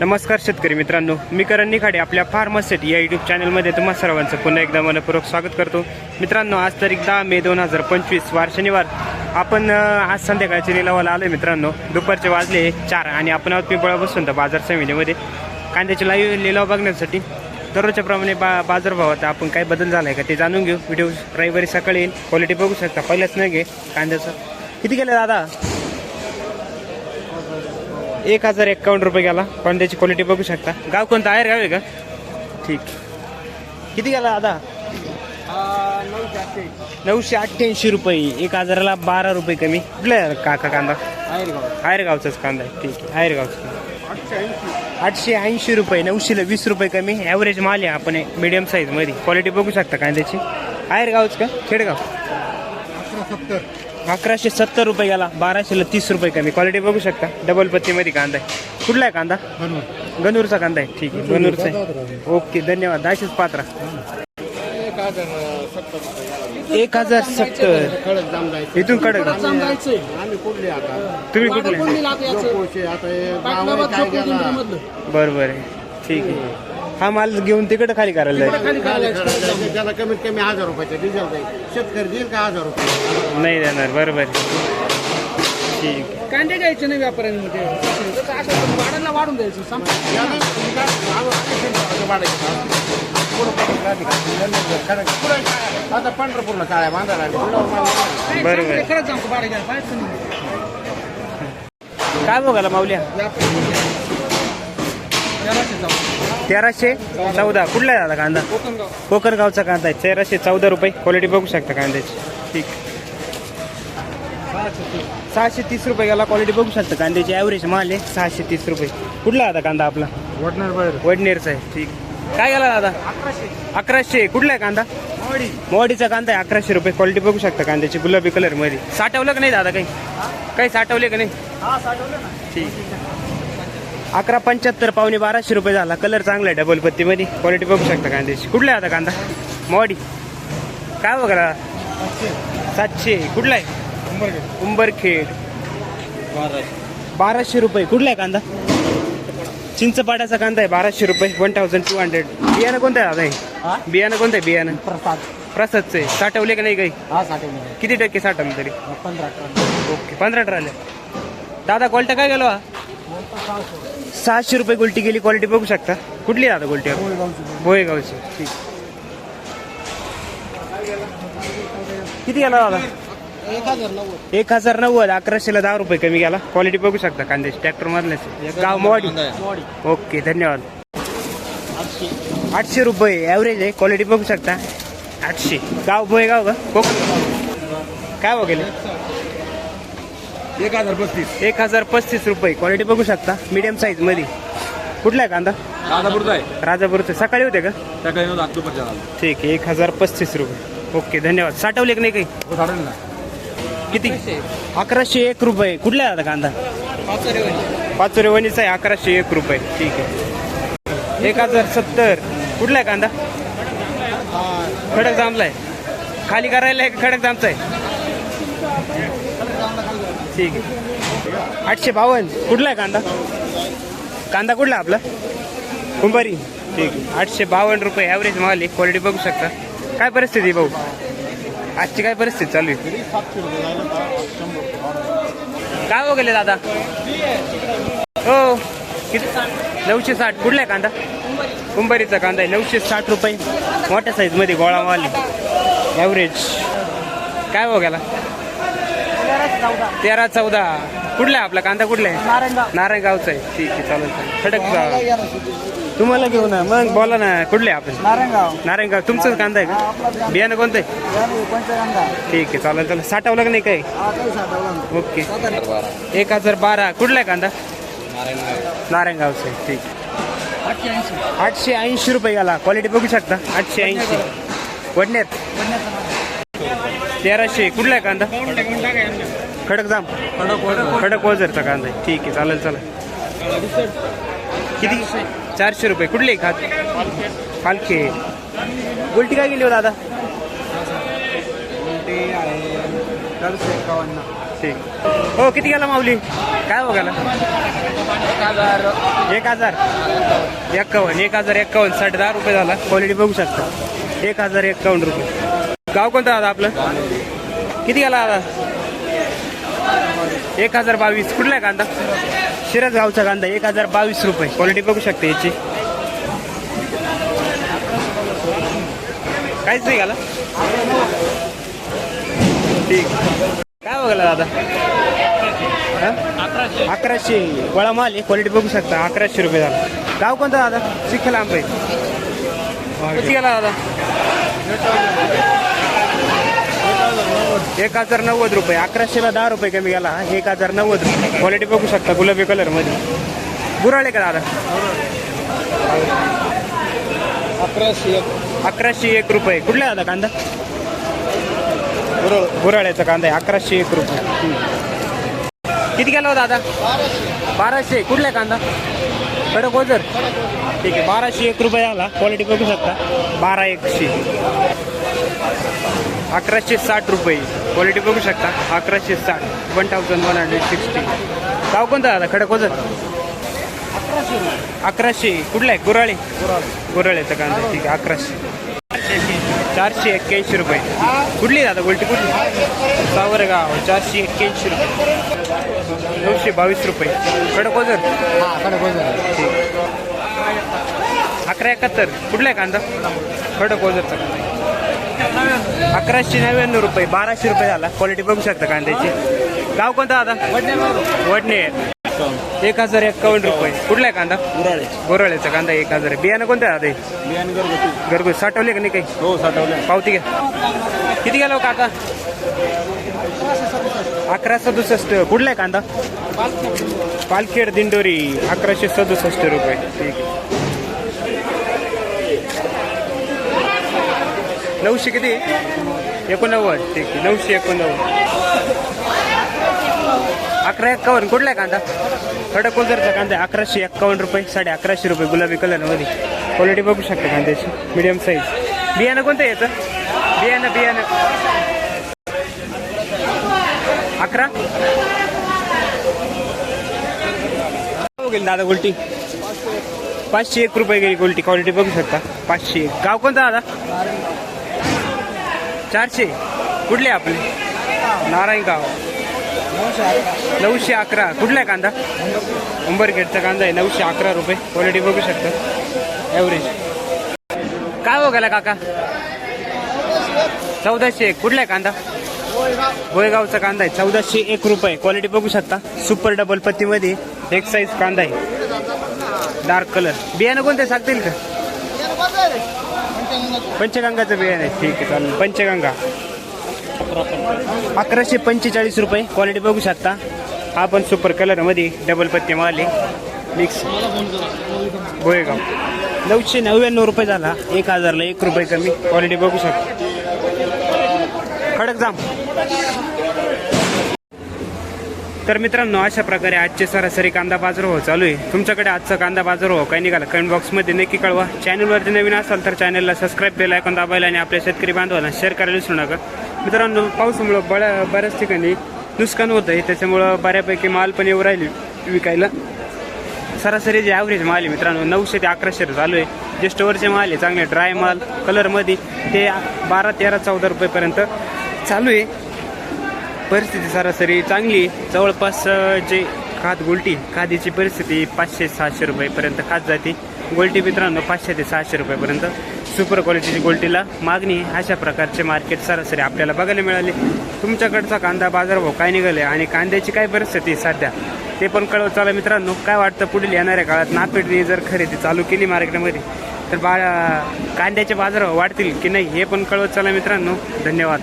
नमस्कार शेतकरी मित्रांनो मी करण निखाडे आपल्या फार्मसेट या युट्यूब चॅनलमध्ये तुम्हा सर्वांचं पुन्हा एकदा मनपूर्वक स्वागत करतो. मित्रांनो आज तारीख दहा मे दोन हजार पंचवीस वार शनिवार. आपण आज संध्याकाळच्या लिलावाला आलो मित्रांनो. दुपारचे वाजले चार आणि आपण आहोत पिंपळा बसून तर बाजार समितीमध्ये. कांद्याचे लाईव्ह लिलाव बघण्यासाठी दररोजच्याप्रमाणे बा बाजारभावात आपण काय बदल झाला आहे का ते जाणून घेऊ. व्हिडिओ रविवारी सकाळी येईल. क्वालिटी बघू शकता. पहिल्याच नाही घे कांद्याचं. किती गेलं दादा? एक हजार एक्कावन्न रुपये गेला. कांद्याची क्वालिटी बघू शकता. गाव कोणतं आहे गाव आहे का? ठीक. किती गेला आता? नऊशे अठ्ठ्याऐंशी रुपये. एक हजाराला बारा रुपये कमी. कुठला काका कांदा? आयरगावचाच कांदा आहे. ठीक आहे. आयरगावचा आठशे ऐंशी रुपये. नऊशेला वीस रुपये कमी. ॲव्हरेज माल आहे आपण मीडियम साईजमध्ये क्वालिटी बघू शकता कांद्याची. आयरगावच का? खेडगाव. अकराशे सत्तर रुपये गेला बाराशेला तीस रुपये कमी. क्वालिटी बघू शकता. डबल पत्तीमध्ये कांदा आहे. कुठला आहे कांदा? गणूरचा कांदा आहे. ठीक आहे गणूरचा आहे. ओके धन्यवाद. अशीच पात्रा. एक हजार सत्तर. इथून कडक. आम्ही कुठले आता? तुम्ही कुठले? लोकोचे आता हे गावाला. काय गेला बरं बरं. आहे ठीक आहे. हा माल घेऊन तिकडे खाली करायला जाईल खाली त्याला कमीत कमी हजार रुपयाचं डिझेल जाईल शेतकरी देईल का हजार रुपये नाही देणार बरोबर आहे. ठीक आहे. कांदे घ्यायचे नाही व्यापाऱ्यांमध्ये असं वाढायला वाढून द्यायचं संपलं. याला आहे. पुढं नंतर पुढं काय, आता पंढरपूरला काळ्या बांधायला. पुढं बरोबर. चांगलं खरंच सांगतो भाडं घ्या पाहायचं नाही काय बघायला माऊल्या तेराशे चौदा. कुठला आहे दादा कांदा? कोकणगाव कोकण गावचा कांदा आहे. तेराशे चौदा रुपये. क्वालिटी बघू शकता कांद्याची. ठीक. सहाशे तीस रुपये गेला. क्वालिटी बघू शकता कांद्याची. ॲव्हरेज माल आहे. सहाशे तीस रुपये. कुठला आता कांदा आपला? बाहेर. वडनेरचा आहे. ठीक. काय गेला दादा? अकराशे. कुठला आहे कांदा? मोवाडीचा कांदा आहे. अकराशे रुपये. क्वालिटी बघू शकता कांद्याची. गुलाबी कलरमध्ये. साठवलं का नाही दादा काही? काही साठवले का नाही? ठीक. अकरा पंच्याहत्तर पावणे बाराशे रुपये झाला. कलर चांगला आहे डबल पत्तीमध्ये. क्वालिटी बघू शकता कांद्याची कुठला आहे आता कांदा? मोवाडी काय बघा सातशे. कुठला आहे? उंबरखेड. बाराशे रुपये. कुठला आहे कांदा? चिंचपाड्याचा कांदा आहे बाराशे रुपये. वन थाउजंड टू हंड्रेड बियाणं कोणतं आहे दादा बियाणं कोणतं आहे बियाणं? प्रसाद. प्रसादचं आहे. साठवले का नाही काही? किती टक्के साठवलं तरी? पंधरा ओके पंधरा ट्राले दादा क्वालिटी काय गेलो हा? सहाशे रुपये गुलटी गेली क्वालिटी बघू शकता. कुठली आहे दादा गुलटी भोयगावची. ठीक. किती गेला दादा? एक हजार नव्वद. एक हजार नव्वद अकराशेला दहा रुपये कमी गेला. क्वालिटी बघू शकता कांद्याची ट्रॅक्टर मधल्याच गाव ओके धन्यवाद. आठशे. रुपये ॲव्हरेज आहे. क्वालिटी बघू शकता. आठशे. गाव भोयगाव का? कोकण. काय वगैरे एक हजार पस्तीस. एक हजार पस्तीस रुपये. क्वालिटी बघू शकता. मीडियम साईजमध्ये. कुठला आहे कांदा? राजापूरचा आहे. राजापूरचे सकाळी होते का? सकाळी नऊ ऑक्टोबरच्या ठीक आहे. एक हजार पस्तीस रुपये. ओके धन्यवाद. साठवले की नाही काही? ना. किती? अकराशे एक रुपये. कुठला आहे आता कांदा? पाचोरे वणीचा आहे. अकराशे एक रुपये. ठीक आहे. एक हजार सत्तर. कुठला आहे कांदा? खडक जामला आहे. खाली करायला आहे का खडक जामचा आहे. ठीक आहे. आठशे बावन्न. कुठला आहे कांदा? कांदा कुठला आपला? कुंभारी. ठीक आहे. आठशे बावन्न रुपये ॲव्हरेज माल आहे. क्वालिटी बघू शकता. काय परिस्थिती भाऊ? आजची काय परिस्थिती चालू आहे? काय वगैरे दादा? हो. किती? नऊशे साठ. कुठला आहे कांदा? कुंभारीचा कांदा आहे. नऊशे साठ रुपये. मोठ्या साईजमध्ये गोळा माल ॲव्हरेज काय वगैरे तेरा चौदा. कुठला आहे आपला? कांदा कुठला आहे? नारायणगावचा आहे. ठीक आहे चालेल चालेल. खडक. तुम्हाला घेऊ ना मग बोला ना कुठले आहे आपण नारायणगाव. नारायणगाव. तुमचाच कांदा आहे का? बियाणं. कोणतं आहे? ठीक आहे चालेल चालेल. साठवलं का नाही हा साठवला ओके. एक हजार बारा. कुठला आहे कांदा? नारायणगावचं आहे. ठीक आठशे ऐंशी. आठशे ऐंशी रुपये गेला क्वालिटी बघू शकता. आठशे ऐंशी. वडण्यात तेराशे कुठला आहे कांदा? खडक जाम. खडक वजरचा कांदा आहे. ठीक आहे चालेल चालेल. किती? चारशे रुपये. कुठले खात? पालखे उलटी काय गेली हो दादा? एकावन्न. ठीक. हो किती गेला माऊली? काय गेला? एक हजार. एक्कावन्न एक हजार एक्कावन्न साठ दहा रुपये झाला. क्वालिटी बघू शकता. एक हजार एक्कावन्न रुपये. गाव कोणतं दादा आपलं? किती गेला दादा एक हजार बावीस. कुठला आहे कांदा? शिरस गावचा कांदा एक हजार बावीस रुपये. क्वालिटी बघू शकते याची. काहीच नाही गेला? ठीक. काय बघायला दादा? अकराशे. गोळा माल आहे क्वालिटी बघू शकता. अकराशे रुपये झाला. गाव कोणतं दादा? शिखेल आंबे. किती गेला दादा एक हजार नव्वद रुपये. अकराशेला दहा रुपये कमी गेला एक हजार नव्वद रुपये. क्वालिटी बघू शकता गुलाबी कलरमध्ये. गुराळे का दादा? अकराशे अकराशे एक रुपये. कुठला दादा कांदा? गुराळ्याचा कांदा आहे. अकराशे एक रुपये. किती गेला हो दादा? बाराशे. कुठला आहे कांदा? कडक ओझर ठीक आहे. बाराशे एक रुपये आला. क्वालिटी बघू शकता. बारा एकशे. अकराशे साठ रुपये. क्वालिटी बघू शकता. अकराशे साठ. One thousand one hundred sixty गाव कोणतं दादा? खडक ओझर अकराशे. कुठला आहे? गुराळे. गुराळ्याचा कांदा. ठीक आहे. अकराशे. चारशे एक्क्याऐंशी रुपये. कुठली दादा? गोल्टी कुठली? सावरगाव. चारशे एक्क्याऐंशी रुपये. नऊशे बावीस रुपये. हा कडक वजन. अकरा एकाहत्तर. कुठला आहे कांदा? ओझरचा कांदा. अकराशे नव्याण्णव रुपये बाराशे रुपये झाला. क्वालिटी बघू शकता कांद्याची. गाव कोणता दादा? वडणे. एक हजार एक्कावन्न रुपये. कुठला आहे कांदा? गुराळे. गोरळ्याचा कांदा एक हजार. बियाणं कोणतं आहे हे? घरगुती. घरगुती. साठवले का नाही काही? हो साठवले. पावती घ्या. किती गेलो काका? अकरा सदुसष्ट. कुठला आहे कांदा? पालखेड दिंडोरी. अकराशे सदुसष्ट रुपये. ठीक आहे. नऊशे किती? एकोणनव्वद. ठीक आहे. नऊशे एकोणनव्वद. अकरा एक्कावन्न. कुठला आहे कांदा? खडक ओझरचा कांदा अकराशे एक्कावन्न रुपये साडे अकराशे रुपये. गुलाबी कलरमध्ये. क्वालिटी बघू शकता कांद्याची. मिडियम साईज बियाणं कोणतं येतं बियाणं बियाणं. अकरा? हो गेली दादा गोल्टी. पाचशे एक रुपये गेली गोल्टी. क्वालिटी बघू शकता. पाचशे एक. गाव कोणतं दादा? चारशे. कुठले आपले? नारायणगाव. नऊशे अकरा. कुठला आहे कांदा? उंबरगेटचा कांदा आहे. नऊशे अकरा रुपये. क्वालिटी बघू शकता. ॲव्हरेज काय हो बघायला काका? चौदाशे एक. कुठला आहे कांदा? गोयगावचा कांदा आहे. चौदाशे एक रुपये. क्वालिटी बघू शकता. सुपर डबल पत्तीमध्ये एक साईज कांदा आहे. डार्क कलर बियाणं कोणते? सांगतील का? पंचगंगाचं. बियाणं आहे. ठीक आहे चालेल. पंचगंगा. अकराशे पंचेचाळीस रुपये. क्वालिटी बघू शकता. हा पण सुपर कलरमध्ये डबल पत्ते माले मिक्स गोयगाव नऊशे नव्याण्णव रुपये झाला. एक हजारला एक रुपये कमी. क्वालिटी बघू शकता. खडक जाम तर मित्रांनो अशा प्रकारे आजचे सरासरी कांदा बाजार हो चालू आहे. तुमच्याकडे आजचा कांदा बाजार हो काही निघाला? कमेंट बॉक्समध्ये नक्की कळवा. चॅनलवरती नवीन असाल तर चॅनलला सबस्क्राईब केला ऐकून दाबायला आणि आपल्या शेतकरी बांधवांना शेअर करायला विसरू नका. मित्रांनो पावसामुळं बऱ्या बऱ्याच ठिकाणी नुकसान होतं आहे. त्याच्यामुळं बऱ्यापैकी माल पण येऊ राहिली विकायला. सरासरी जे ॲव्हरेज माल आहे मित्रांनो नऊशे ते अकराशे चालू आहे. जे स्टोअरचे माल आहे चांगले ड्राय माल कलरमध्ये ते बारा तेरा चौदा रुपयेपर्यंत चालू आहे. परिस्थिती सरासरी चांगली. जवळपास जे खात गोल्टी खादीची परिस्थिती पाचशे सहाशे रुपयेपर्यंत खात जाते. गोल्टी मित्रांनो पाचशे ते सहाशे रुपयेपर्यंत. सुपर क्वालिटीची गोल्टीला मागणी अशा प्रकारचे मार्केट सरासरी आपल्याला बघायला मिळाले. तुमच्याकडचा कांदा बाजारभाव काय निघाले आणि कांद्याची काय परिस्थिती सध्या? ते पण कळवत चला मित्रांनो काय वाटतं पुढील येणाऱ्या काळात नापेडने जर खरेदी चालू केली मार्केटमध्ये तर बा कांद्याचे बाजारभाव वाढतील की नाही हे पण कळवत चला मित्रांनो. धन्यवाद.